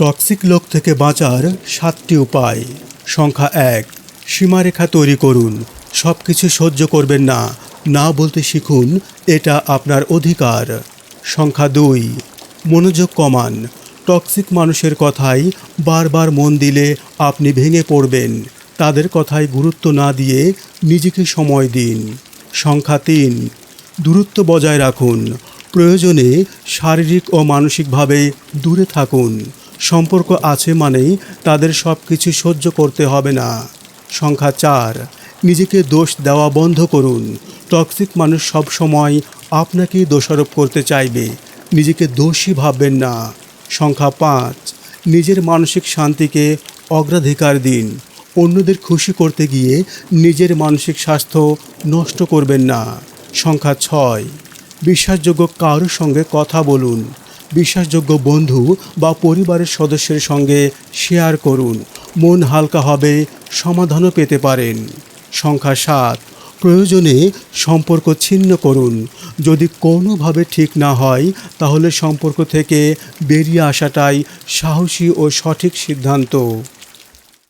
Toxic লোক থেকে বাঁচার সাতটি উপায়। সংখ্যা এক, সীমারেখা তৈরি করুন। সব কিছু সহ্য করবেন না। না বলতে শিখুন, এটা আপনার অধিকার। সংখ্যা দুই, মনোযোগ কমান। টক্সিক মানুষের কথাই বারবার মন দিলে আপনি ভেঙে পড়বেন। তাদের কথায় গুরুত্ব না দিয়ে নিজেকে সময় দিন। সংখ্যা তিন, দূরত্ব বজায় রাখুন। প্রয়োজনে শারীরিক ও মানসিকভাবে দূরে থাকুন। সম্পর্ক আছে মানেই তাদের সব কিছু সহ্য করতে হবে না। সংখ্যা চার, নিজেকে দোষ দেওয়া বন্ধ করুন। টক্সিক মানুষ সব সময় আপনাকেই দোষারোপ করতে চাইবে, নিজেকে দোষী ভাববেন না। সংখ্যা পাঁচ, নিজের মানসিক শান্তিকে অগ্রাধিকার দিন। অন্যদের খুশি করতে গিয়ে নিজের মানসিক স্বাস্থ্য নষ্ট করবেন না। সংখ্যা ছয়, বিশ্বাসযোগ্য কারোর সঙ্গে কথা বলুন। বিশ্বাসযোগ্য বন্ধু বা পরিবারের সদস্যের সঙ্গে শেয়ার করুন। মন হালকা হবে, সমাধানও পেতে পারেন। সংখ্যা সাত, প্রয়োজনে সম্পর্ক ছিন্ন করুন। যদি কোনোভাবে ঠিক না হয়, তাহলে সম্পর্ক থেকে বেরিয়ে আসাটাই সাহসী ও সঠিক সিদ্ধান্ত।